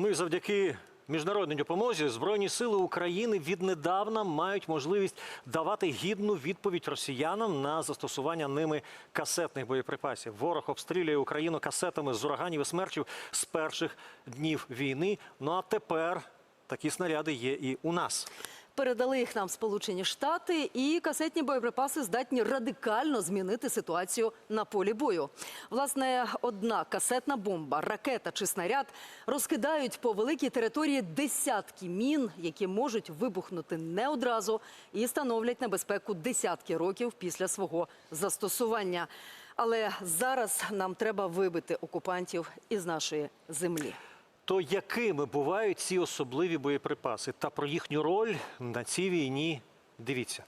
Ну і завдяки міжнародній допомозі Збройні сили України віднедавна мають можливість давати гідну відповідь росіянам на застосування ними касетних боєприпасів. Ворог обстрілює Україну касетами з ураганів і смерчів з перших днів війни. Ну а тепер такі снаряди є і у нас. Передали їх нам Сполучені Штати, і касетні боєприпаси здатні радикально змінити ситуацію на полі бою. Власне, одна касетна бомба, ракета чи снаряд розкидають по великій території десятки мін, які можуть вибухнути не одразу і становлять небезпеку десятки років після свого застосування. Але зараз нам треба вибити окупантів із нашої землі. То якими бувають ці особливі боєприпаси та про їхню роль на цій війні? Дивіться.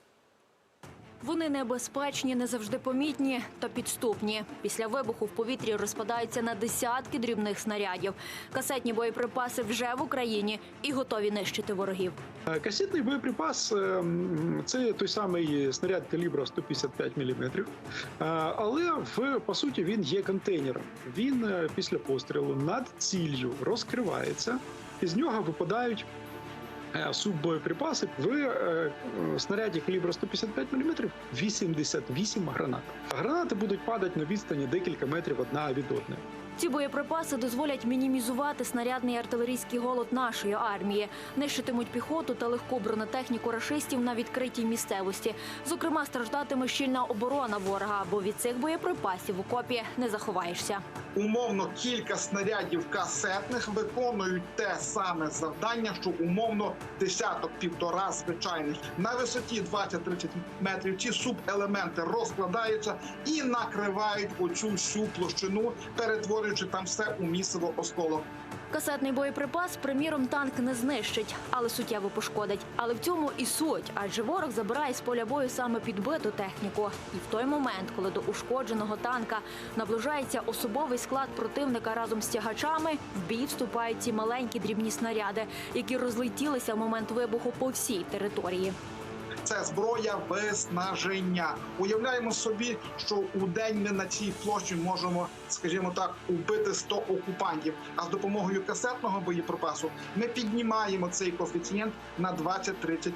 Вони небезпечні, не завжди помітні та підступні. Після вибуху в повітрі розпадаються на десятки дрібних снарядів. Касетні боєприпаси вже в Україні і готові нищити ворогів. Е, Касетний боєприпас е, це той самий снаряд калібра 155 мм, але в по суті він є контейнером. Він е, після пострілу над ціллю розкривається, і з нього випадають. Е, Суббоєприпаси в е, снаряді калібра 155 мм 88 гранат. Гранати будуть падати на відстані декілька метрів одна від одної. Ці боєприпаси дозволять мінімізувати снарядний артилерійський голод нашої армії, нищитимуть піхоту та легку бронетехніку рашистів на відкритій місцевості. Зокрема, страждатиме щільна оборона ворога, бо від цих боєприпасів в окопі не заховаєшся. умовно кілька снарядів касетних виконують те саме завдання, що умовно десяток півтора звичайних на висоті 20-30 метрів. Ці субелементи розкладаються і накривають оцю всю площину, перетворюючи там все у місиво осколок. Касетний боєприпас, приміром, танк не знищить, але суттєво пошкодить. Але в цьому і суть, адже ворог забирає з поля бою саме підбиту техніку. І в той момент, коли до ушкодженого танка наближається особовий склад противника разом з тягачами, в бій вступають ці маленькі дрібні снаряди, які розлетілися в момент вибуху по всій території. Це зброя виснаження. Уявляємо собі, що у день ми на цій площі можемо, скажімо так, убити 100 окупантів. А з допомогою касетного боєприпасу ми піднімаємо цей коефіцієнт на 20-30%.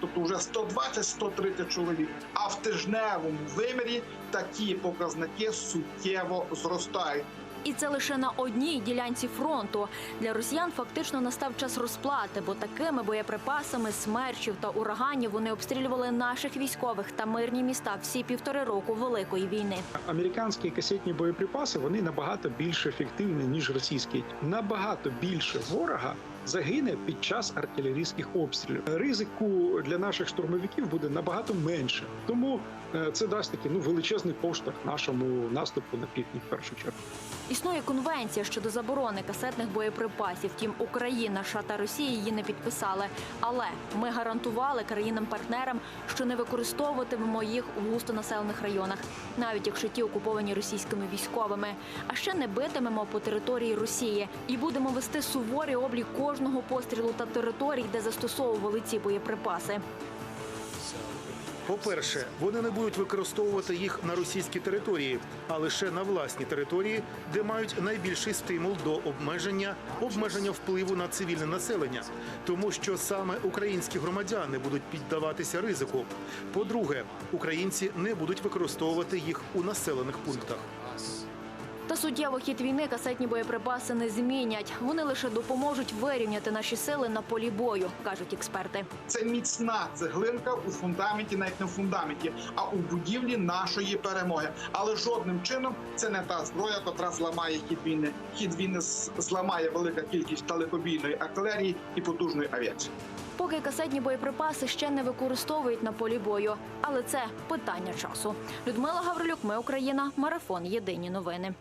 Тобто вже 120-130 чоловік. А в тижневому вимірі такі показники суттєво зростають. І це лише на одній ділянці фронту. Для росіян фактично настав час розплати, бо такими боєприпасами смерчів та ураганів вони обстрілювали наших військових та мирні міста всі півтори року великої війни. Американські касетні боєприпаси вони набагато більш ефективні ніж російські. Набагато більше ворога загине під час артилерійських обстрілів. Ризику для наших штурмовиків буде набагато менше. Тому е, це дасть такий ну величезний поштовх нашому наступу на півдні в першу чергу. Існує конвенція щодо заборони касетних боєприпасів. Втім, Україна, США та Росія її не підписали. Але ми гарантували країнам-партнерам, що не використовуватимемо їх у густонаселених районах, навіть якщо ті окуповані російськими військовими. А ще не битимемо по території Росії і будемо вести суворий облік кожного пострілу та територій, де застосовували ці боєприпаси. По-перше, вони не будуть використовувати їх на російській території, а лише на власній території, де мають найбільший стимул до обмеження, обмеження впливу на цивільне населення, тому що саме українські громадяни будуть піддаватися ризику. По-друге, українці не будуть використовувати їх у населених пунктах. Та суттєво хід війни касетні боєприпаси не змінять. Вони лише допоможуть вирівняти наші сили на полі бою, кажуть експерти. Це міцна цеглинка у фундаменті, навіть не в фундаменті, а у будівлі нашої перемоги. Але жодним чином це не та зброя, котра зламає хід війни. Хід війни зламає велика кількість далекобійної артилерії і потужної авіації. Поки касетні боєприпаси ще не використовують на полі бою, але це питання часу. Людмила Гаврилюк, ми Україна, марафон. Єдині новини.